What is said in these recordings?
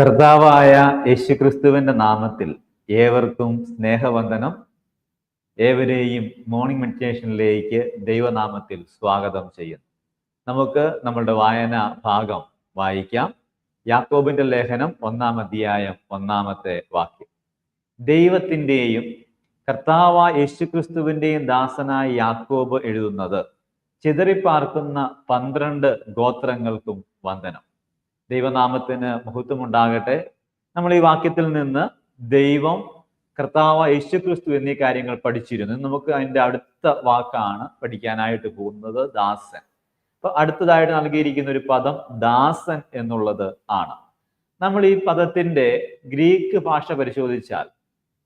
കർത്താവായ യേശുക്രിസ്തുവിന്റെ നാമത്തിൽ ഏവർക്കും സ്നേഹവന്ദനം. ഏവരെയും മോർണിംഗ് മെഡിറ്റേഷനിലേക്ക് ദൈവനാമത്തിൽ സ്വാഗതം ചെയ്യുന്നു. നമുക്ക് നമ്മളുടെ വായന ഭാഗം വായിക്കാം. യാക്കോബിന്റെ ലേഖനം ഒന്നാം അധ്യായം ഒന്നാമത്തെ വാക്യം. ദൈവത്തിന്റെയും കർത്താവായ യേശുക്രിസ്തുവിന്റെയും ദാസനായ യാക്കോബ് എഴുതുന്നത് ചിതറിപ്പാർക്കുന്ന പന്ത്രണ്ട് ഗോത്രങ്ങൾക്കും വന്ദനം. ദൈവനാമത്തിന് മഹത്വമുണ്ടാകട്ടെ. നമ്മൾ ഈ വാക്യത്തിൽ നിന്ന് ദൈവം കർത്താവ് യേശുക്രിസ്തു എന്നീ കാര്യങ്ങൾ പഠിച്ചിരുന്നു. നമുക്ക് അതിന്റെ അടുത്ത വാക്കാണ് പഠിക്കാനായിട്ട് പോകുന്നത് ദാസൻ. അപ്പൊ അടുത്തതായിട്ട് നൽകിയിരിക്കുന്ന ഒരു പദം ദാസൻ എന്നുള്ളത് ആണ്. നമ്മൾ ഈ പദത്തിന്റെ ഗ്രീക്ക് ഭാഷ പരിശോധിച്ചാൽ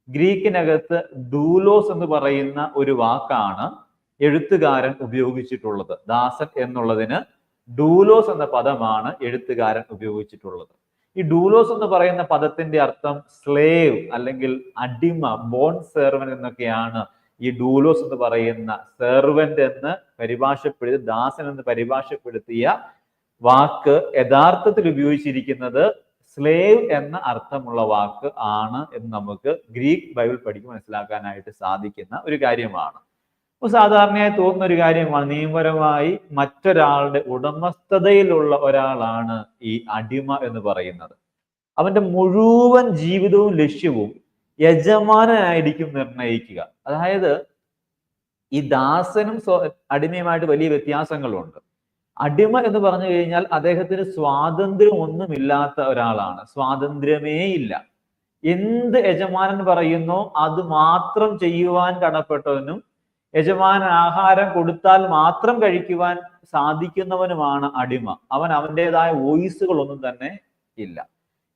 ഗ്രീക്കിനകത്ത് ഡൂലോസ് എന്ന് പറയുന്ന ഒരു വാക്കാണ് എഴുത്തുകാരൻ ഉപയോഗിച്ചിട്ടുള്ളത്. ദാസൻ എന്നുള്ളതിന് ഡൂലോസ് എന്ന പദമാണ് എഴുത്തുകാരൻ ഉപയോഗിച്ചിട്ടുള്ളത്. ഈ ഡൂലോസ് എന്ന് പറയുന്ന പദത്തിന്റെ അർത്ഥം സ്ലേവ് അല്ലെങ്കിൽ അടിമ ബോൺ സെർവൻ എന്നൊക്കെയാണ് ഈ ഡൂലോസ് എന്ന് പറയുന്ന സെർവന്റ് എന്ന് പരിഭാഷപ്പെടുത്തി ദാസൻ എന്ന് പരിഭാഷപ്പെടുത്തിയ വാക്ക് യഥാർത്ഥത്തിൽ ഉപയോഗിച്ചിരിക്കുന്നത് സ്ലേവ് എന്ന അർത്ഥമുള്ള വാക്ക് ആണ് എന്ന് നമുക്ക് ഗ്രീക്ക് ബൈബിൾ പഠിക്കുമ്പോൾ മനസ്സിലാക്കാനായിട്ട് സാധിക്കുന്ന ഒരു കാര്യമാണ്. സാധാരണയായി തോന്നുന്ന ഒരു കാര്യമാണ് നിയമപരമായി മറ്റൊരാളുടെ ഉടമസ്ഥതയിലുള്ള ഒരാളാണ് ഈ അടിമ എന്ന് പറയുന്നത്. അവന്റെ മുഴുവൻ ജീവിതവും ലക്ഷ്യവും യജമാനായിരിക്കും നിർണയിക്കുക. അതായത് ഈ ദാസനും അടിമയുമായിട്ട് വലിയ വ്യത്യാസങ്ങളുണ്ട്. അടിമ എന്ന് പറഞ്ഞു കഴിഞ്ഞാൽ അദ്ദേഹത്തിന് സ്വാതന്ത്ര്യം ഒന്നുമില്ലാത്ത ഒരാളാണ്. സ്വാതന്ത്ര്യമേ ഇല്ല. എന്ത് യജമാനൻ പറയുന്നോ അത് മാത്രം ചെയ്യുവാൻ കടപ്പെട്ടവനും യജമാനൻ ആഹാരം കൊടുത്താൽ മാത്രം കഴിക്കുവാൻ സാധിക്കുന്നവനുമാണ് അടിമ. അവൻ അവന്റെതായ വോയിസുകളൊന്നും തന്നെ ഇല്ല.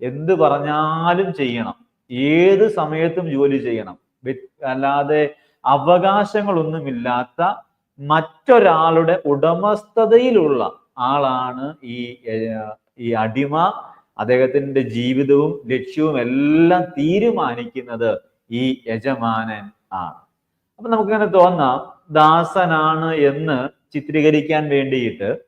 എന്ത് പറഞ്ഞാലും ചെയ്യണം. ഏത് സമയത്തും ജോലി ചെയ്യണം. അല്ലാതെ അവകാശങ്ങളൊന്നുമില്ലാത്ത മറ്റൊരാളുടെ ഉടമസ്ഥതയിലുള്ള ആളാണ് ഈ ഈ അടിമ. അദ്ദേഹത്തിന്റെ ജീവിതവും ലക്ഷ്യവും എല്ലാം തീരുമാനിക്കുന്നത് ഈ യജമാനൻ ആണ്. അപ്പൊ നമുക്കിങ്ങനെ തോന്നാം ദാസനാണ് എന്ന് ചിത്രീകരിക്കാൻ വേണ്ടിയിട്ട്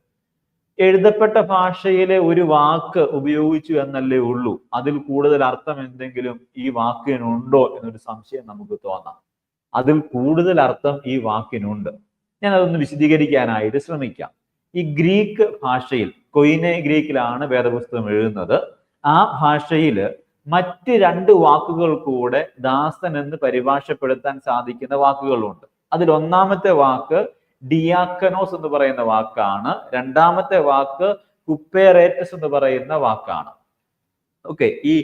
എഴുതപ്പെട്ട ഭാഷയിലെ ഒരു വാക്ക് ഉപയോഗിച്ചു എന്നല്ലേ ഉള്ളൂ. അതിൽ കൂടുതൽ അർത്ഥം എന്തെങ്കിലും ഈ വാക്കിനുണ്ടോ എന്നൊരു സംശയം നമുക്ക് തോന്നാം. അതിൽ കൂടുതൽ അർത്ഥം ഈ വാക്കിനുണ്ട്. ഞാൻ അതൊന്ന് വിശദീകരിക്കാനായിട്ട് ശ്രമിക്കാം. ഈ ഗ്രീക്ക് ഭാഷയിൽ കൊയിനെ ഗ്രീക്കിലാണ് വേദപുസ്തകം എഴുതുന്നത്. ആ ഭാഷയിൽ മറ്റ് രണ്ട് വാക്കുകൾ കൂടെ ദാസൻ എന്ന് പരിഭാഷപ്പെടുത്താൻ സാധിക്കുന്ന വാക്കുകളുണ്ട്. അതിൽ ഒന്നാമത്തെ വാക്ക് ഡിയാക്കനോസ് എന്ന് പറയുന്ന വാക്കാണ്. രണ്ടാമത്തെ വാക്ക് കുപ്പേറേറ്റസ് എന്ന് പറയുന്ന വാക്കാണ്. ഓക്കെ ഈ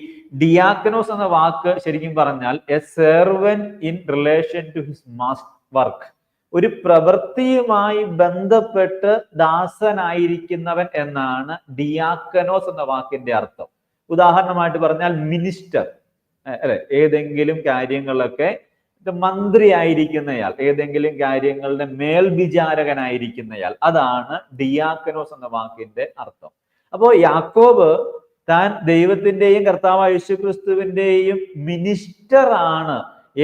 ഡിയാക്കനോസ് എന്ന വാക്ക് ശരിക്കും പറഞ്ഞാൽ a servant in relation to his master work ഒരു പ്രവൃത്തിയുമായി ബന്ധപ്പെട്ട് ദാസനായിരിക്കുന്നവൻ എന്നാണ് ഡിയാക്കനോസ് എന്ന വാക്കിന്റെ അർത്ഥം. ഉദാഹരണമായിട്ട് പറഞ്ഞാൽ മിനിസ്റ്റർ അല്ലെ ഏതെങ്കിലും കാര്യങ്ങളൊക്കെ മന്ത്രി ആയിരിക്കുന്നയാൾ ഏതെങ്കിലും കാര്യങ്ങളുടെ മേൽവിചാരകനായിരിക്കുന്നയാൾ. അതാണ് ഡിയാക്കനോസ് എന്ന വാക്കിന്റെ അർത്ഥം. അപ്പോ യാക്കോബ് താൻ ദൈവത്തിന്റെയും കർത്താവ് യേശുക്രിസ്തുവിന്റെയും മിനിസ്റ്റർ ആണ്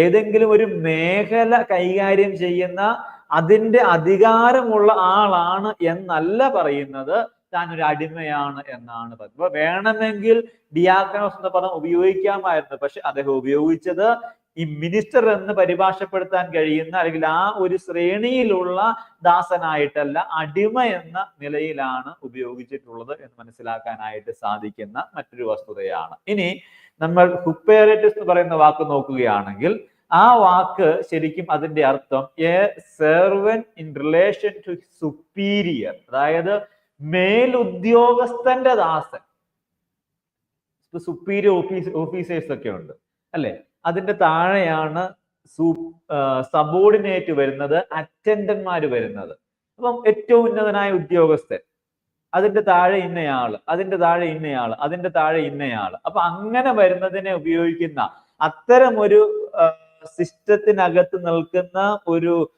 ഏതെങ്കിലും ഒരു മേഖല കൈകാര്യം ചെയ്യുന്ന അതിന്റെ അധികാരമുള്ള ആളാണ് എന്നല്ല പറയുന്നത്. താൻ ഒരു അടിമയാണ് എന്നാണ് പറയുന്നത് അപ്പൊ വേണമെങ്കിൽ ഡിയാക്കനോസ് എന്ന പദം ഉപയോഗിക്കാമായിരുന്നു. പക്ഷെ അദ്ദേഹം ഉപയോഗിച്ചത് ഈ മിനിസ്റ്റർ എന്ന് പരിഭാഷപ്പെടുത്താൻ കഴിയുന്ന അല്ലെങ്കിൽ ആ ഒരു ശ്രേണിയിലുള്ള ദാസനായിട്ടല്ല അടിമ എന്ന നിലയിലാണ് ഉപയോഗിച്ചിട്ടുള്ളത് എന്ന് മനസ്സിലാക്കാനായിട്ട് സാധിക്കുന്ന മറ്റൊരു വസ്തുതയാണ്. ഇനി നമ്മൾ ഹുപ്പേറേറ്റസ് എന്ന് പറയുന്ന വാക്ക് നോക്കുകയാണെങ്കിൽ ആ വാക്ക് ശരിക്കും അതിന്റെ അർത്ഥം a servant in relation to superior അതായത് മേലുദ്യോഗസ്ഥന്റെ ദാസൻ. സുപ്പീരിയർ ഓഫീസ് ഓഫീസേഴ്സ് ഒക്കെ ഉണ്ട്. അല്ലെ? അതിന്റെ താഴെയാണ് സബോർഡിനേറ്റ് വരുന്നത് അറ്റൻഡന്മാര് വരുന്നത്. അപ്പം ഏറ്റവും ഉന്നതനായ ഉദ്യോഗസ്ഥൻ. അതിന്റെ താഴെ ഇന്നയാൾ അതിന്റെ താഴെ ഇന്നയാൾ അതിന്റെ താഴെ ഇന്നയാൾ. അപ്പൊ അങ്ങനെ വരുന്നതിനെ ഉപയോഗിക്കുന്ന അത്തരം ഒരു സിസ്റ്റത്തിനകത്ത് നിൽക്കുന്ന ഒരു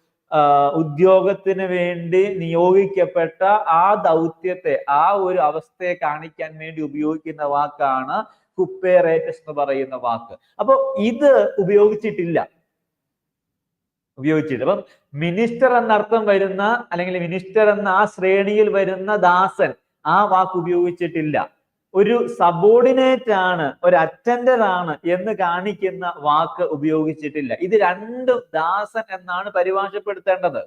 ഉദ്യോഗത്തിന് വേണ്ടി നിയോഗിക്കപ്പെട്ട ആ ദൗത്യത്തെ ആ ഒരു അവസ്ഥയെ കാണിക്കാൻ വേണ്ടി ഉപയോഗിക്കുന്ന വാക്കാണ് കുപ്പേറേറ്റസ് എന്ന് പറയുന്ന വാക്ക്. അപ്പൊ ഇത് ഉപയോഗിച്ചിട്ടില്ല. ഉപയോഗിച്ചിട്ട് അപ്പം മിനിസ്റ്റർ എന്നർത്ഥം വരുന്ന അല്ലെങ്കിൽ മിനിസ്റ്റർ എന്ന ആ ശ്രേണിയിൽ വരുന്ന ദാസൻ ആ വാക്ക് ഉപയോഗിച്ചിട്ടില്ല. ഒരു സബോർഡിനേറ്റ് ആണ് ഒരു അറ്റൻഡർ ആണ് എന്ന് കാണിക്കുന്ന വാക്ക് ഉപയോഗിച്ചിട്ടില്ല. ഇത് രണ്ടും ദാസൻ എന്നാണ് പരിഭാഷപ്പെടുത്തേണ്ടത്.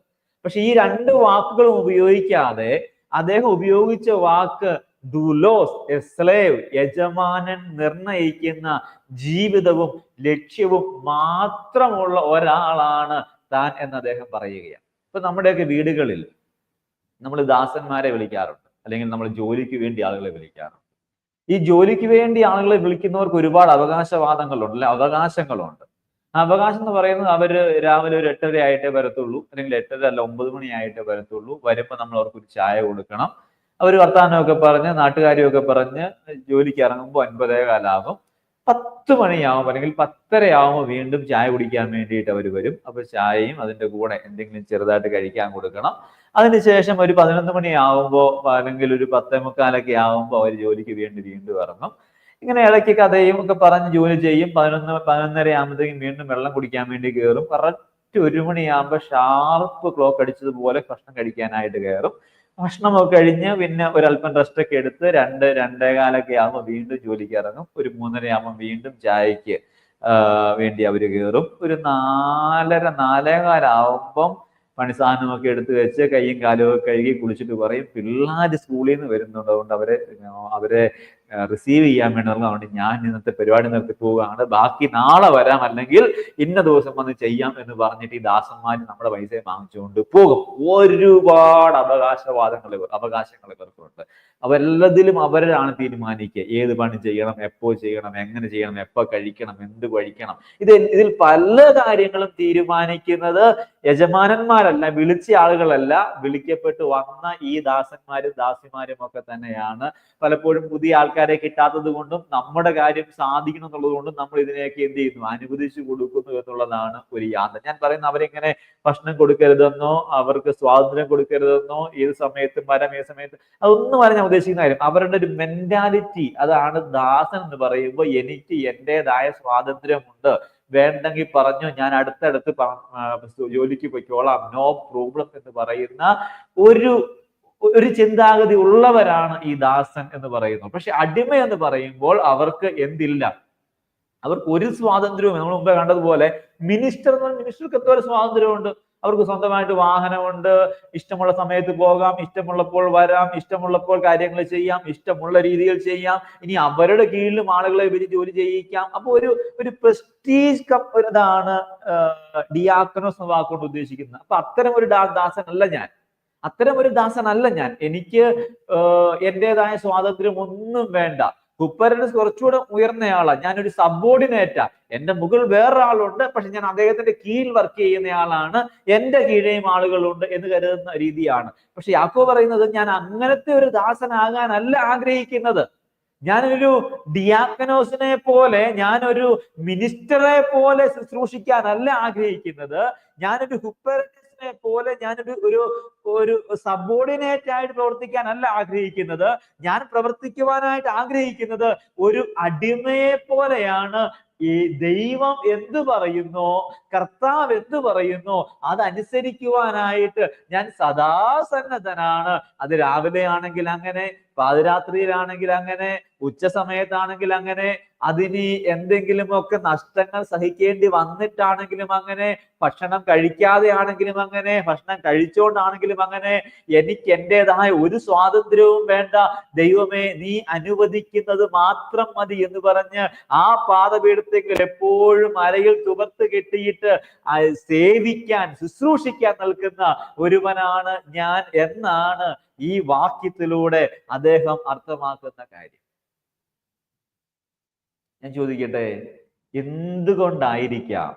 പക്ഷെ ഈ രണ്ട് വാക്കുകളും ഉപയോഗിക്കാതെ അദ്ദേഹം ഉപയോഗിച്ച വാക്ക് ദുലോസ് എസ്ലേവ് സ്ലേവ് യജമാനൻ നിർണയിക്കുന്ന ജീവിതവും ലക്ഷ്യവും മാത്രമുള്ള ഒരാളാണ് താൻ എന്ന് അദ്ദേഹം പറയുകയാണ്. ഇപ്പൊ നമ്മുടെയൊക്കെ വീടുകളിൽ നമ്മൾ ദാസന്മാരെ വിളിക്കാറുണ്ട്. അല്ലെങ്കിൽ നമ്മൾ ജോലിക്ക് വേണ്ടി ആളുകളെ വിളിക്കാറുണ്ട്. ഈ ജോലിക്ക് വേണ്ടി ആളുകളെ വിളിക്കുന്നവർക്ക് ഒരുപാട് അവകാശവാദങ്ങളുണ്ട് അല്ലെ? അവകാശങ്ങളുണ്ട്. അവകാശം എന്ന് പറയുന്നത് അവർ രാവിലെ ഒരു എട്ടര ആയിട്ടേ വരത്തുള്ളൂ അല്ലെങ്കിൽ എട്ടര അല്ല ഒമ്പത് മണി ആയിട്ടേ വരത്തുള്ളൂ. വരുമ്പോൾ നമ്മൾ അവർക്ക് ഒരു ചായ കൊടുക്കണം. അവർ വർത്തമാനമൊക്കെ പറഞ്ഞ് നാട്ടുകാരെയൊക്കെ പറഞ്ഞ് ജോലിക്ക് ഇറങ്ങുമ്പോൾ ഒൻപതേ കാലാകും. പത്ത് മണിയാവും അല്ലെങ്കിൽ പത്തരയാവുമ്പോൾ വീണ്ടും ചായ കുടിക്കാൻ വേണ്ടിയിട്ട് അവർ വരും. അപ്പൊ ചായയും അതിന്റെ കൂടെ എന്തെങ്കിലും ചെറുതായിട്ട് കഴിക്കാൻ കൊടുക്കണം. അതിനുശേഷം ഒരു പതിനൊന്ന് മണിയാവുമ്പോൾ അല്ലെങ്കിൽ ഒരു പത്തേ മുക്കാലൊക്കെ ആവുമ്പോൾ അവർ ജോലിക്ക് വേണ്ടി വീണ്ടും ഇറങ്ങും. ഇങ്ങനെ ഇടയ്ക്ക് കഥയും ഒക്കെ പറഞ്ഞ് ജോലി ചെയ്യും. പതിനൊന്ന് പതിനൊന്നര ആകുമ്പോഴത്തേക്കും വീണ്ടും വെള്ളം കുടിക്കാൻ വേണ്ടി കയറും കറക്റ്റ് ഒരു മണിയാകുമ്പോൾ ഷാർപ്പ് ക്ലോക്ക് അടിച്ചതുപോലെ ഭക്ഷണം കഴിക്കാനായിട്ട് കയറും ഭക്ഷണമൊക്കെ കഴിഞ്ഞ് പിന്നെ ഒരല്പം റെസ്റ്റ് ഒക്കെ എടുത്ത് രണ്ട് രണ്ടേകാലൊക്കെ ആകുമ്പോൾ വീണ്ടും ജോലിക്ക് ഇറങ്ങും. ഒരു മൂന്നര ആകുമ്പോൾ വീണ്ടും ചായക്ക് വേണ്ടി അവർ കയറും ഒരു നാലര നാലേകാലാവുമ്പം പണിസാധനമൊക്കെ എടുത്ത് വെച്ച് കൈയും കാലും ഒക്കെ കഴുകി കുളിച്ചിട്ട് പറയും പിള്ളേർ സ്കൂളിൽ നിന്ന് വരുന്നുണ്ട്. അതുകൊണ്ട് അവരെ അവരെ റിസീവ് ചെയ്യാൻ വേണ്ടി ഞാൻ ഇന്നത്തെ പരിപാടി നിർത്തി പോവുകയാണ്. ബാക്കി നാളെ വരാം. അല്ലെങ്കിൽ ഇന്ന ദിവസം വന്ന് ചെയ്യാം എന്ന് പറഞ്ഞിട്ട് ഈ ദാസന്മാർ നമ്മുടെ പൈസ വാങ്ങിച്ചുകൊണ്ട് പോകും. ഒരുപാട് അവകാശവാദങ്ങൾ അവകാശങ്ങൾ ഇവർക്കുണ്ട്. അവരെല്ലാത്തിലും അവരാണ് തീരുമാനിക്കുക. ഏത് പണി ചെയ്യണം എപ്പോ ചെയ്യണം എങ്ങനെ ചെയ്യണം എപ്പോ കഴിക്കണം എന്ത് കഴിക്കണം ഇത് ഇതിൽ പല കാര്യങ്ങളും തീരുമാനിക്കുന്നത് യജമാനന്മാരല്ല വിളിച്ച ആളുകളല്ല. വിളിക്കപ്പെട്ട് വന്ന ഈ ദാസന്മാരും ദാസിമാരും ഒക്കെ തന്നെയാണ്. പലപ്പോഴും പുതിയ ആൾക്കാരെ കിട്ടാത്തത് കൊണ്ടും നമ്മുടെ കാര്യം സാധിക്കണം എന്നുള്ളത് കൊണ്ടും നമ്മൾ ഇതിനെയൊക്കെ എന്ത് ചെയ്യുന്നു? അനുവദിച്ചു കൊടുക്കുന്നു എന്നുള്ളതാണ് ഒരു യാത്ര ഞാൻ പറയുന്ന അവരിങ്ങനെ ഭക്ഷണം കൊടുക്കരുതെന്നോ അവർക്ക് സ്വാതന്ത്ര്യം കൊടുക്കരുതെന്നോ ഏത് സമയത്തും വരാം ഏത് സമയത്ത് അതൊന്നും പറയാൻ ഞാൻ ഉദ്ദേശിക്കുന്ന കാര്യം അവരുടെ ഒരു മെന്റാലിറ്റി അതാണ് ദാസൻ എന്ന് പറയുമ്പോൾ എനിക്ക് എന്റെതായ സ്വാതന്ത്ര്യമുണ്ട്. വേണ്ടെങ്കിൽ പറഞ്ഞു ഞാൻ അടുത്തടുത്ത് ജോലിക്ക് പൊയ്ക്കോളാം. നോ പ്രോബ്ലം എന്ന് പറയുന്ന ഒരു ഒരു ചിന്താഗതി ഉള്ളവരാണ് ഈ ദാസൻ എന്ന് പറയുന്നത് പക്ഷെ അടിമ എന്ന് പറയുമ്പോൾ അവർക്ക് എന്തില്ല? അവർക്ക് ഒരു സ്വാതന്ത്ര്യവും നമ്മൾ മുമ്പേ കണ്ടതുപോലെ മിനിസ്റ്റർ എന്ന് പറഞ്ഞാൽ മിനിസ്റ്റർക്ക് എത്ര സ്വാതന്ത്ര്യമുണ്ട്. അവർക്ക് സ്വന്തമായിട്ട് വാഹനമുണ്ട്. ഇഷ്ടമുള്ള സമയത്ത് പോകാം. ഇഷ്ടമുള്ളപ്പോൾ വരാം. ഇഷ്ടമുള്ളപ്പോൾ കാര്യങ്ങൾ ചെയ്യാം. ഇഷ്ടമുള്ള രീതിയിൽ ചെയ്യാം. ഇനി അവരുടെ കീഴിലും ആളുകളെ ഇവർ ജോലി ചെയ്യിക്കാം. അപ്പൊ ഒരു ഒരു പ്രസ്റ്റീജ് ഇതാണ് ഡിയാക്കനോസ് എന്ന വാക്കുകൊണ്ട് ഉദ്ദേശിക്കുന്നത്. അപ്പൊ അത്തരം ഒരു ദാസനല്ല ഞാൻ. അത്തരം ഒരു ദാസനല്ല ഞാൻ. എനിക്ക് എന്റേതായ സ്വാതന്ത്ര്യം ഒന്നും വേണ്ട. കുപ്പരന് കുറച്ചുകൂടെ ഉയർന്നയാളാണ് ഞാനൊരു സബോർഡിനേറ്റാ എന്റെ വേറെ വേറൊരാളുണ്ട്. പക്ഷെ ഞാൻ അദ്ദേഹത്തിന്റെ കീഴിൽ വർക്ക് ചെയ്യുന്നയാളാണ് എന്റെ കീഴേയും ആളുകളുണ്ട് എന്ന് കരുതുന്ന രീതിയാണ്. പക്ഷെ യാക്കോ പറയുന്നത് ഞാൻ അങ്ങനത്തെ ഒരു ദാസനാകാനല്ല ആഗ്രഹിക്കുന്നത്. ഞാനൊരു ഡിയാക്കനോസിനെ പോലെ ഞാനൊരു മിനിസ്റ്ററെ പോലെ ശുശ്രൂഷിക്കാനല്ല ആഗ്രഹിക്കുന്നത്. ഞാനൊരു ഹുപ്പറൻസിനെ പോലെ ഞാനൊരു ഒരു ഒരു സബോർഡിനേറ്റ് ആയിട്ട് പ്രവർത്തിക്കാൻ അല്ല ആഗ്രഹിക്കുന്നത്. ഞാൻ പ്രവർത്തിക്കുവാനായിട്ട് ആഗ്രഹിക്കുന്നത് ഒരു അടിമയെ പോലെയാണ്. ഈ ദൈവം എന്ത് പറയുന്നു? കർത്താവ് എന്ത് പറയുന്നോ? അതനുസരിക്കുവാനായിട്ട് ഞാൻ സദാസന്നദ്ധനാണ്. അത് രാവിലെ ആണെങ്കിൽ അങ്ങനെ പാതിരാത്രിയിലാണെങ്കിൽ അങ്ങനെ ഉച്ച സമയത്താണെങ്കിൽ അങ്ങനെ അതിന് എന്തെങ്കിലുമൊക്കെ നഷ്ടങ്ങൾ സഹിക്കേണ്ടി വന്നിട്ടാണെങ്കിലും അങ്ങനെ ഭക്ഷണം കഴിക്കാതെ ആണെങ്കിലും അങ്ങനെ ഭക്ഷണം കഴിച്ചുകൊണ്ടാണെങ്കിലും അങ്ങനെ എനിക്ക് എന്റെതായ ഒരു സ്വാതന്ത്ര്യവും വേണ്ട. ദൈവമേ നീ അനുവദിക്കുന്നത് മാത്രം മതി എന്ന് പറഞ്ഞ് ആ പാതപീഠത്തേക്ക് എപ്പോഴും അരയിൽ തുമർത്ത് കെട്ടിയിട്ട് സേവിക്കാൻ ശുശ്രൂഷിക്കാൻ നിൽക്കുന്ന ഒരുവനാണ് ഞാൻ എന്നാണ് ഈ വാക്യത്തിലൂടെ അദ്ദേഹം അർത്ഥമാക്കുന്ന കാര്യം. ഞാൻ ചോദിക്കട്ടെ എന്തുകൊണ്ടായിരിക്കാം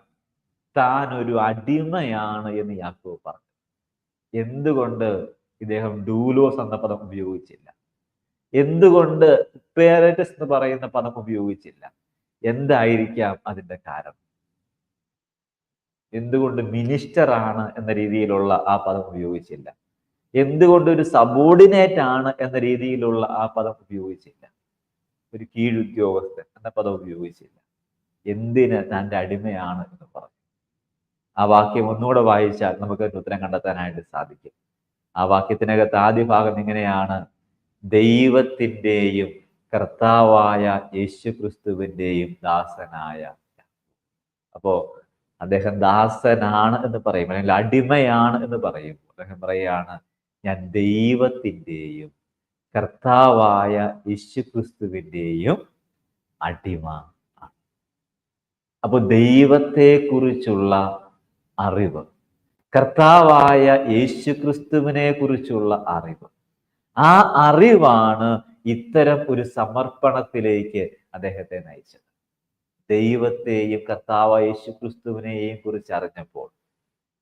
താൻ ഒരു അടിമയാണ് എന്ന് യാക്കോബ് പറഞ്ഞു? എന്തുകൊണ്ട് ഇദ്ദേഹം ഡൂലോസ് എന്ന പദം ഉപയോഗിച്ചില്ല? എന്തുകൊണ്ട് പേരറ്റസ് എന്ന് പറയുന്ന പദം ഉപയോഗിച്ചില്ല? എന്തായിരിക്കാം അതിന്റെ കാരണം? എന്തുകൊണ്ട് മിനിസ്റ്റർ ആണ് എന്ന രീതിയിലുള്ള ആ പദം ഉപയോഗിച്ചില്ല? എന്തുകൊണ്ട് ഒരു സബോർഡിനേറ്റ് ആണ് എന്ന രീതിയിലുള്ള ആ പദം ഉപയോഗിച്ചില്ല? ഒരു കീഴുദ്യോഗസ്ഥൻ എന്ന പദം ഉപയോഗിച്ചില്ല. എന്തിന് തന്റെ അടിമയാണ് എന്ന് പറഞ്ഞു. ആ വാക്യം ഒന്നുകൂടെ വായിച്ചാൽ നമുക്ക് അതിന്റെ ഉത്തരം കണ്ടെത്താനായിട്ട് സാധിക്കും. ആ വാക്യത്തിനകത്ത് ആദ്യ ഭാഗം ഇങ്ങനെയാണ്. ദൈവത്തിന്റെയും കർത്താവായ യേശു ക്രിസ്തുവിന്റെയും ദാസനായ അപ്പോ അദ്ദേഹം ദാസനാണ് എന്ന് പറയും അല്ലെങ്കിൽ അടിമയാണ് എന്ന് പറയും അദ്ദേഹം പറയാണ് ഞാൻ ദൈവത്തിന്റെയും കർത്താവായ യേശു ക്രിസ്തുവിന്റെയും അടിമ ആണ്. അപ്പൊ ദൈവത്തെക്കുറിച്ചുള്ള അറിവ് കർത്താവായ യേശു ക്രിസ്തുവിനെ കുറിച്ചുള്ള അറിവ് ആ അറിവാണ് ഇത്തരം ഒരു സമർപ്പണത്തിലേക്ക് അദ്ദേഹത്തെ നയിച്ചത്. ദൈവത്തെയും കർത്താവായ യേശു ക്രിസ്തുവിനെയും കുറിച്ച് അറിഞ്ഞപ്പോൾ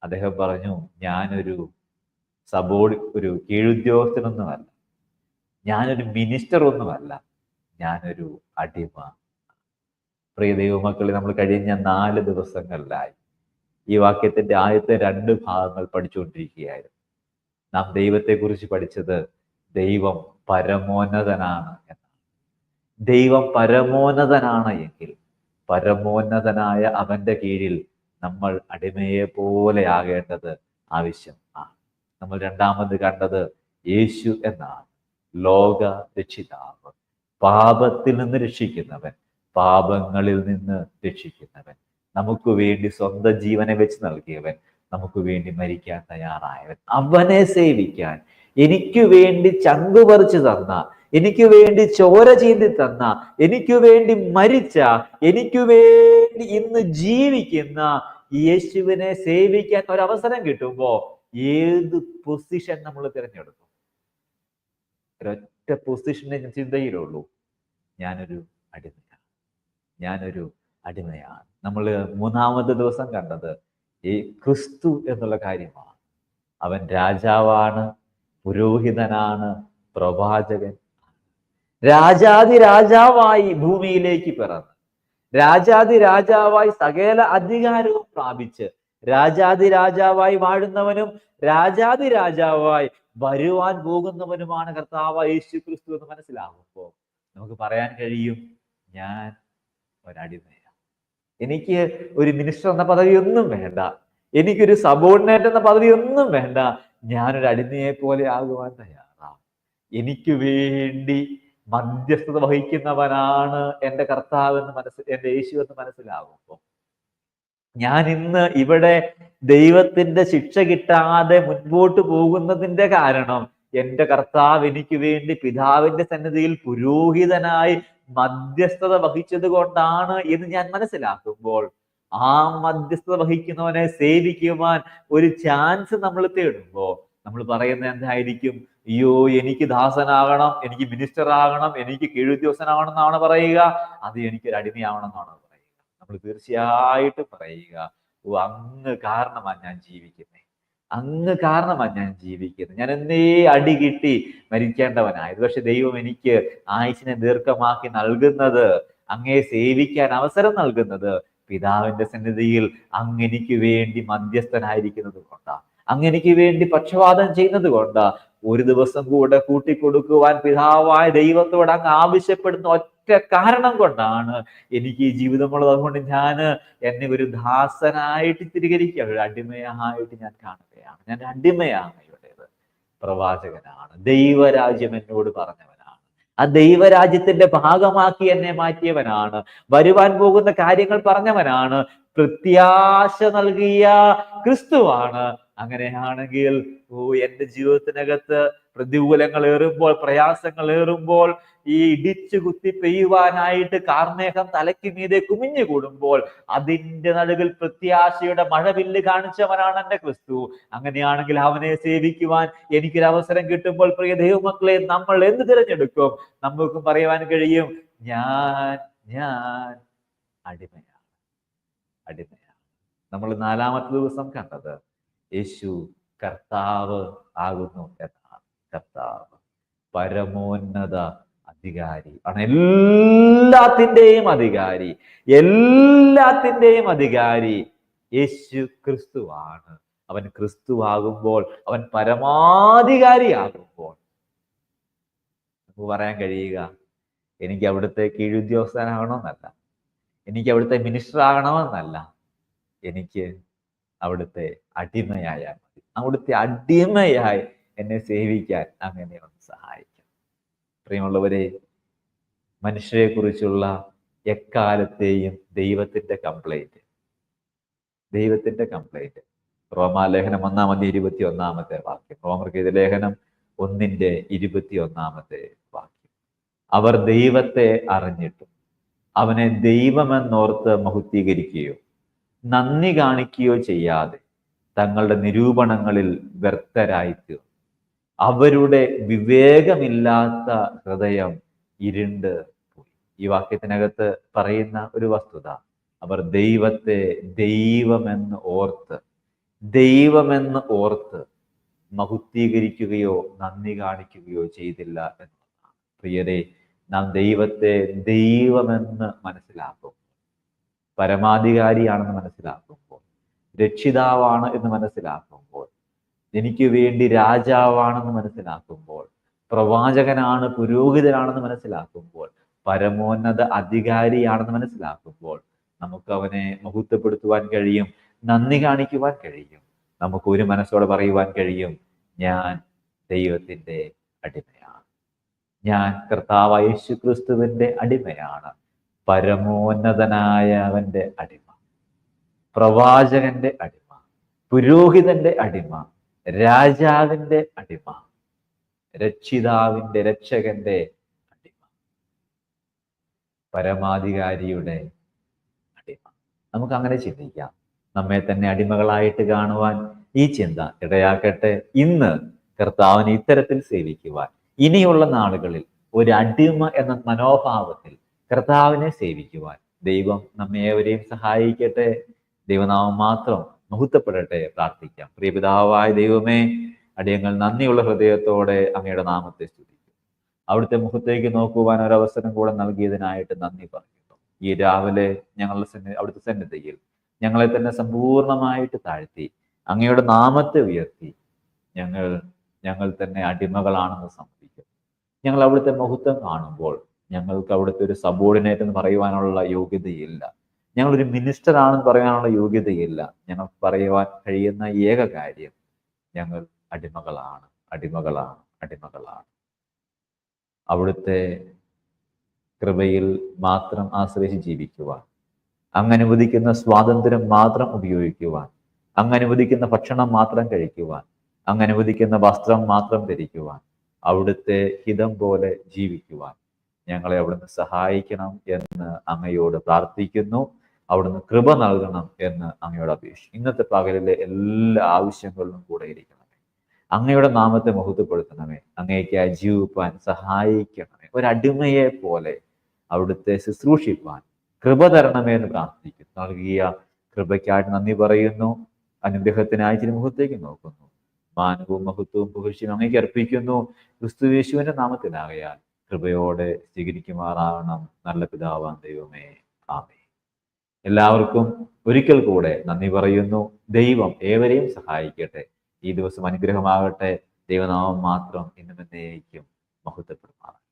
അദ്ദേഹം പറഞ്ഞു ഞാനൊരു സബോർഡി ഒരു കീഴുദ്യോഗസ്ഥനൊന്നുമല്ല. ഞാനൊരു മിനിസ്റ്റർ ഒന്നുമല്ല ഞാനൊരു അടിമ. പ്രിയ ദൈവമക്കളെ നമ്മൾ കഴിഞ്ഞ നാല് ദിവസങ്ങളിലായി ഈ വാക്യത്തിന്റെ ആദ്യത്തെ രണ്ട് ഭാഗങ്ങൾ പഠിച്ചുകൊണ്ടിരിക്കുകയായിരുന്നു. നാം ദൈവത്തെക്കുറിച്ച് പഠിച്ചത് ദൈവം പരമോന്നതനാണ് എന്നാണ്. ദൈവം പരമോന്നതനാണ് എങ്കിൽ പരമോന്നതനായ അവന്റെ കീഴിൽ നമ്മൾ അടിമയെ പോലെ ആകേണ്ടത് ആവശ്യം ആണ്. നമ്മൾ രണ്ടാമത് കണ്ടത് യേശു എന്നാണ്. ലോക രക്ഷിതാവ് പാപത്തിൽ നിന്ന് രക്ഷിക്കുന്നവൻ പാപങ്ങളിൽ നിന്ന് രക്ഷിക്കുന്നവൻ. നമുക്ക് വേണ്ടി സ്വന്തം ജീവനെ വെച്ച് നൽകിയവൻ നമുക്ക് വേണ്ടി മരിക്കാൻ തയ്യാറായവൻ. അവനെ സേവിക്കാൻ എനിക്ക് വേണ്ടി ചങ്കു പറിച്ചു തന്ന എനിക്ക് വേണ്ടി ചോര ചീന്തി തന്ന എനിക്ക് വേണ്ടി മരിച്ച എനിക്ക് വേണ്ടി ഇന്ന് ജീവിക്കുന്ന യേശുവിനെ സേവിക്കാൻ ഒരവസരം അവസരം കിട്ടുമ്പോ ഏത് പൊസിഷൻ നമ്മൾ തിരഞ്ഞെടുക്കും? ഒരൊറ്റ പൊസിഷനെ ഞാൻ ചിന്തയിലുള്ളൂ. ഞാനൊരു അടിമയാണ്. ഞാനൊരു അടിമയാണ്. നമ്മൾ മൂന്നാമത്തെ ദിവസം കണ്ടത് ഈ ക്രിസ്തു എന്നുള്ള കാര്യമാണ്. അവൻ രാജാവാണ് പുരോഹിതനാണ് പ്രവാചകൻ രാജാതി രാജാവായി ഭൂമിയിലേക്ക് പിറന്ന് രാജാതി രാജാവായി സകല അധികാരവും പ്രാപിച്ച് രാജാതി രാജാവായി വാഴുന്നവനും രാജാതി രാജാവായി വരുവാൻ പോകുന്നവനുമാണ് കർത്താവ് യേശു ക്രിസ്തു എന്ന് മനസ്സിലാകുമ്പോൾ നമുക്ക് പറയാൻ കഴിയും ഞാൻ ഒരടിമയാണ് എനിക്ക് ഒരു മിനിസ്റ്റർ എന്ന പദവി ഒന്നും വേണ്ട. എനിക്കൊരു സബോർഡിനേറ്റ് എന്ന പദവി ഒന്നും വേണ്ട. ഞാനൊരു അടിമയെ പോലെ ആകുവാൻ തയ്യാറാണ് എനിക്ക് വേണ്ടി മധ്യസ്ഥത വഹിക്കുന്നവനാണ് എന്റെ കർത്താവ് എന്ന് മനസ്സിൽ എന്റെ യേശു എന്ന് മനസ്സിലാകുമ്പോൾ ഞാൻ ഇന്ന് ഇവിടെ ദൈവത്തിന്റെ ശിക്ഷ കിട്ടാതെ മുൻപോട്ട് പോകുന്നതിന്റെ കാരണം എന്റെ കർത്താവ് എനിക്ക് വേണ്ടി പിതാവിന്റെ സന്നിധിയിൽ പുരോഹിതനായി മധ്യസ്ഥത വഹിച്ചത് കൊണ്ടാണ് എന്ന് ഞാൻ മനസ്സിലാക്കുമ്പോൾ ആ മധ്യസ്ഥത വഹിക്കുന്നവനെ സേവിക്കുവാൻ ഒരു ചാൻസ് നമ്മൾ തേടുമ്പോ നമ്മൾ പറയുന്നത് എന്തായിരിക്കും? അയ്യോ എനിക്ക് ദാസനാകണം എനിക്ക് മിനിസ്റ്റർ ആകണം എനിക്ക് കീഴുദ്യോഗസ്ഥനാകണം എന്നാണ് പറയുക. അത് എനിക്ക് ഒരു അടിമയാവണം എന്നാണ്. നമ്മൾ തീർച്ചയായിട്ടും പറയുക ഓ അങ്ങ് കാരണമാണ് ഞാൻ ജീവിക്കുന്നത് അങ്ങ് കാരണമാണ് ഞാൻ ജീവിക്കുന്നത് ഞാൻ എന്നേ അടി കിട്ടി മരിക്കേണ്ടവനായത് പക്ഷെ ദൈവം എനിക്ക് ആയുസിനെ ദീർഘമാക്കി നൽകുന്നത് അങ്ങയെ സേവിക്കാൻ അവസരം നൽകുന്നത് പിതാവിന്റെ സന്നിധിയിൽ അങ്ങെനിക്ക് വേണ്ടി മധ്യസ്ഥനായിരിക്കുന്നത് കൊണ്ടാ. അങ്ങെനിക്ക് വേണ്ടി പക്ഷപാതം ചെയ്യുന്നത് കൊണ്ടാ. ഒരു ദിവസം കൂടെ കൂട്ടിക്കൊടുക്കുവാൻ പിതാവായ ദൈവത്തോട് അങ്ങ് ആവശ്യപ്പെടുന്ന ഒറ്റ കാരണം കൊണ്ടാണ് എനിക്ക് ഈ ജീവിതമുള്ളത് അതുകൊണ്ട് ഞാൻ എന്നെ ഒരു ദാസനായിട്ട് തിരികരിക്കുക ഒരു അടിമയായിട്ട് ഞാൻ കാണുകയാണ്. ഞാൻ അടിമയാണ് ഇവിടേത് പ്രവാചകനാണ്. ദൈവരാജ്യം എന്നോട് പറഞ്ഞവനാണ്. ആ ദൈവരാജ്യത്തിന്റെ ഭാഗമാക്കി എന്നെ മാറ്റിയവനാണ്. വരുവാൻ പോകുന്ന കാര്യങ്ങൾ പറഞ്ഞവനാണ്. പ്രത്യാശ നൽകിയ ക്രിസ്തുവാണ്. അങ്ങനെയാണെങ്കിൽ ഓ എന്റെ ജീവിതത്തിനകത്ത് പ്രതികൂലങ്ങൾ ഏറുമ്പോൾ പ്രയാസങ്ങൾ ഏറുമ്പോൾ ഈ ഇടിച്ചു കുത്തി പെയ്യുവാനായിട്ട് കാർമേഘം തലയ്ക്ക് മീതെ കുമിഞ്ഞു കൂടുമ്പോൾ അതിന്റെ നടുവിൽ പ്രത്യാശയുടെ മഴവില്ല് കാണിച്ചവനാണ് എന്റെ ക്രിസ്തു. അങ്ങനെയാണെങ്കിൽ അവനെ സേവിക്കുവാൻ എനിക്കൊരു അവസരം കിട്ടുമ്പോൾ പ്രിയ ദൈവമക്കളെ നമ്മൾ എന്ത് തിരഞ്ഞെടുക്കും? നമുക്കും പറയുവാൻ കഴിയും ഞാൻ ഞാൻ അടിമയാണ് അടിമയാണ്. നമ്മൾ നാലാമത്തെ ദിവസം കണ്ടത് യേശു കർത്താവ് ആകുന്നു എന്നാണ്. കർത്താവ് പരമോന്നത അധികാരി ആണ് എല്ലാത്തിന്റെയും അധികാരി എല്ലാത്തിന്റെയും അധികാരി യേശു ക്രിസ്തുവാണ്. അവൻ ക്രിസ്തുവാകുമ്പോൾ അവൻ പരമാധികാരിയാകുമ്പോൾ. നമുക്ക് പറയാൻ കഴിയുക എനിക്ക് അവിടുത്തെ കീഴുദ്യോഗസ്ഥനാകണമെന്നല്ല എനിക്ക് അവിടുത്തെ മിനിസ്റ്റർ ആകണമെന്നല്ല എനിക്ക് അവിടുത്തെ അടിമയായാൽ മതി. അവിടുത്തെ അടിമയായി എന്നെ സേവിക്കാൻ അങ്ങനെ ഒന്ന് സഹായിക്കും പ്രിയമുള്ളവരെ മനുഷ്യരെ കുറിച്ചുള്ള എക്കാലത്തെയും ദൈവത്തിന്റെ കംപ്ലൈന്റ് ദൈവത്തിന്റെ കംപ്ലൈന്റ് റോമാലേഖനം ഒന്നാമത്തെ ഇരുപത്തി ഒന്നാമത്തെ വാക്യം. റോമർക്കെതിരെ ലേഖനം ഒന്നിന്റെ ഇരുപത്തി ഒന്നാമത്തെ വാക്യം. അവർ ദൈവത്തെ അറിഞ്ഞിട്ടും അവനെ ദൈവമെന്നോർത്ത് മഹുദ്ധീകരിക്കുകയോ നന്ദി കാണിക്കുകയോ ചെയ്യാതെ തങ്ങളുടെ നിരൂപണങ്ങളിൽ വ്യർത്ഥരായിത്തീർന്നു. അവരുടെ വിവേകമില്ലാത്ത ഹൃദയം ഇരുണ്ട് പോയി. ഈ വാക്യത്തിനകത്ത് പറയുന്ന ഒരു വസ്തുത അവർ ദൈവത്തെ ദൈവമെന്ന് ഓർത്ത് ദൈവമെന്ന് ഓർത്ത് മഹുദ്ധീകരിക്കുകയോ നന്ദി കാണിക്കുകയോ ചെയ്തില്ല എന്നതാണ്. പ്രിയരെ നാം ദൈവത്തെ ദൈവമെന്ന് മനസ്സിലാക്കും. പരമാധികാരിയാണെന്ന് മനസ്സിലാക്കുമ്പോൾ രക്ഷിതാവാണ് എന്ന് മനസ്സിലാക്കുമ്പോൾ എനിക്ക് വേണ്ടി രാജാവാണെന്ന് മനസ്സിലാക്കുമ്പോൾ പ്രവാചകനാണ് പുരോഹിതനാണെന്ന് മനസ്സിലാക്കുമ്പോൾ പരമോന്നത അധികാരിയാണെന്ന് മനസ്സിലാക്കുമ്പോൾ നമുക്ക് അവനെ മഹത്വപ്പെടുത്തുവാൻ കഴിയും നന്ദി കാണിക്കുവാൻ കഴിയും നമുക്ക് ഒരു മനസ്സോടെ പറയുവാൻ കഴിയും ഞാൻ ദൈവത്തിന്റെ അടിമയാണ്. ഞാൻ കർത്താവ് യേശു ക്രിസ്തുവിന്റെ അടിമയാണ്. പരമോന്നതനായ അവന്റെ അടിമ. പ്രവാചകന്റെ അടിമ. പുരോഹിതന്റെ അടിമ. രാജാവിന്റെ അടിമ രക്ഷിതാവിന്റെ രക്ഷകന്റെ അടിമ പരമാധികാരിയുടെ അടിമ. നമുക്ക് അങ്ങനെ ചിന്തിക്കാം. നമ്മെ തന്നെ അടിമകളായിട്ട് കാണുവാൻ ഈ ചിന്ത ഇടയാക്കട്ടെ. ഇന്ന് കർത്താവിനെ ഇത്തരത്തിൽ സേവിക്കുവാൻ ഇനിയുള്ള നാളുകളിൽ ഒരു അടിമ എന്ന മനോഭാവത്തിൽ കർത്താവിനെ സേവിക്കുവാൻ ദൈവം നമ്മെ ഏവരെയും സഹായിക്കട്ടെ. ദൈവനാമം മാത്രം മഹത്വപ്പെടട്ടെ പ്രാർത്ഥിക്കാം. പ്രിയപിതാവായ ദൈവമേ അടിയങ്ങൾ നന്ദിയുള്ള ഹൃദയത്തോടെ അങ്ങയുടെ നാമത്തെ സ്തുതിക്കും. അവിടുത്തെ മുഖത്തേക്ക് നോക്കുവാൻ ഒരവസരം കൂടെ നൽകിയതിനായിട്ട് നന്ദി പറയുന്നു. ഈ രാവിലെ ഞങ്ങളുടെ സന്നി അവിടുത്തെ സന്നിധിയിൽ ഞങ്ങളെ തന്നെ സമ്പൂർണമായിട്ട് താഴ്ത്തി അങ്ങയുടെ നാമത്തെ ഉയർത്തി ഞങ്ങൾ ഞങ്ങൾ തന്നെ അടിമകളാണെന്ന് സമ്മതിക്കും ഞങ്ങൾ അവിടുത്തെ മഹത്വം കാണുമ്പോൾ ഞങ്ങൾക്ക് അവിടുത്തെ ഒരു സബോർഡിനേറ്റ് എന്ന് പറയുവാനുള്ള യോഗ്യതയില്ല. ഞങ്ങളൊരു മിനിസ്റ്റർ ആണെന്ന് പറയാനുള്ള യോഗ്യതയില്ല. ഞങ്ങൾ പറയുവാൻ കഴിയുന്ന ഏക കാര്യം ഞങ്ങൾ അടിമകളാണ്. അടിമകളാണ്. അടിമകളാണ്. അവിടുത്തെ കൃപയിൽ മാത്രം ആശ്രയിച്ച് ജീവിക്കുവാൻ അങ്ങ് അനുവദിക്കുന്ന സ്വാതന്ത്ര്യം മാത്രം ഉപയോഗിക്കുവാൻ അങ്ങ് അനുവദിക്കുന്ന ഭക്ഷണം മാത്രം കഴിക്കുവാൻ അങ്ങ് അനുവദിക്കുന്ന വസ്ത്രം മാത്രം ധരിക്കുവാൻ അവിടുത്തെ ഹിതം പോലെ ജീവിക്കുവാൻ ഞങ്ങളെ അവിടുന്ന് സഹായിക്കണം എന്ന് അങ്ങയോട് പ്രാർത്ഥിക്കുന്നു. അവിടുന്ന് കൃപ നൽകണം എന്ന് അങ്ങയോട് അപേക്ഷിക്കും ഇന്നത്തെ പകലിലെ എല്ലാ ആവശ്യങ്ങളിലും കൂടെ ഇരിക്കണമേ. അങ്ങയുടെ നാമത്തെ മഹത്വപ്പെടുത്തണമേ. അങ്ങേക്ക് ജീവിപ്പാൻ സഹായിക്കണമേ. ഒരടിമയെ പോലെ അവിടുത്തെ ശുശ്രൂഷിപ്പാൻ കൃപ തരണമേ എന്ന് പ്രാർത്ഥിക്കുന്നു. നൽകിയ കൃപയ്ക്കായിട്ട് നന്ദി പറയുന്നു. അനുഗ്രഹത്തിനായി തിരുമുഖത്തേക്ക് നോക്കുന്നു. മാനവും മഹത്വവും പുകഴ്ചയും അങ്ങേക്ക് അർപ്പിക്കുന്നു. ക്രിസ്തുവേശുവിന്റെ നാമത്തിലാകയാൽ കൃപയോടെ സ്വീകരിക്കുമാറാവണം. നല്ല പിതാവാൻ ദൈവമേ. ആമേ എല്ലാവർക്കും ഒരിക്കൽ കൂടെ നന്ദി പറയുന്നു. ദൈവം ഏവരെയും സഹായിക്കട്ടെ. ഈ ദിവസം അനുഗ്രഹമാകട്ടെ. ദൈവനാമം മാത്രം ഇന്നും എന്നേക്കും മഹത്വപ്പെടും